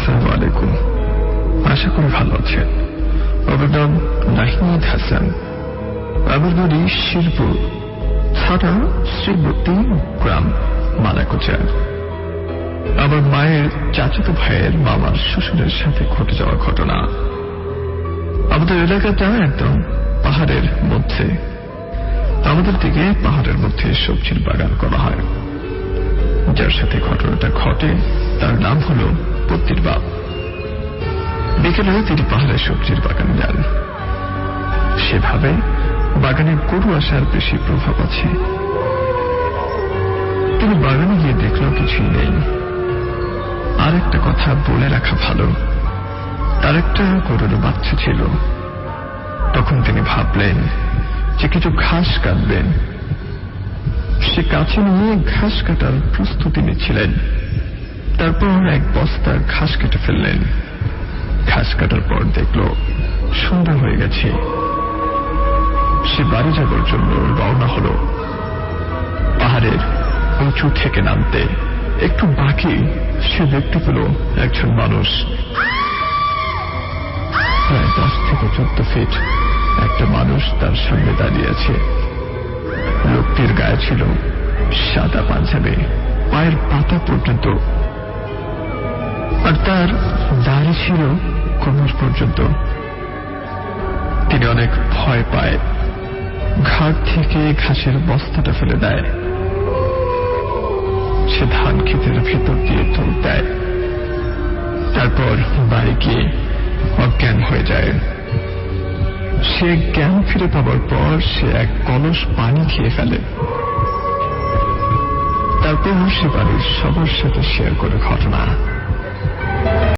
আসসালামু আলাইকুম। আশা করি ভালো আছেন। আমার নাম নাহিদ হাসান। আমার বাড়ি শিরপুর থানা শ্রীমতী গ্রাম মালাকোচা আমার মায়ের চাচাতো ভাইয়ের মামার শ্বশুরের সাথে ঘটে যাওয়া ঘটনা। আমাদের এলাকাটা একদম পাহাড়ের মধ্যে। আমাদের দিকে পাহাড়ের মধ্যে সবজির বাগান করা হয়। যার সাথে ঘটনাটা ঘটে, তার নাম হল পত্তির বাপ বিকেলে তিনি পাহাড়ের সবজির বাগানে যান। সেভাবে বাগানে গরু আসার বেশি প্রভাব আছে। তিনি বাগানে গিয়ে দেখল কিছুই নেই। আর একটা কথা বলে রাখা ভালো। তার একটা গরুর বাচ্চা ছিল। তখন তিনি ভাবলেন যে কিছু ঘাস কাটবেন। সে কাছে নিয়ে ঘাস কাটার প্রস্তুতি নিচ্ছিলেন। তারপর এক বস্তা ঘাস কেটে ফেললেন। ঘাস কাটার পর দেখল সুন্দর হয়ে গেছে। সে বাড়ি যাবার জন্য রওনা হল। পাহাড়ের উঁচু থেকে নামতে। একটু বাকি সে দেখতে পেল একজন মানুষ। প্রায় দশ থেকে চোদ্দ ফিট একটা মানুষ তার সামনে দাঁড়িয়ে আছে। লোকটির গায়ে ছিল সাদা পাঞ্জাবি। পায়ের পাতা পর্যন্ত তার দাড়ি ছিল কোমর পর্যন্ত। তিনি অনেক ভয় পায়। ঘাট থেকে ঘাসের বস্তাটা ফেলে দেয়। সে ধান ক্ষেতের ভেতর দিয়ে তোল দেয়। তারপর বাড়ি গিয়ে অজ্ঞান হয়ে যায়। সে জ্ঞান ফিরে পাবার পর সে এক কলস পানি খেয়ে ফেলে। তারপর সে বাড়ির সবার সাথে শেয়ার করে ঘটনা।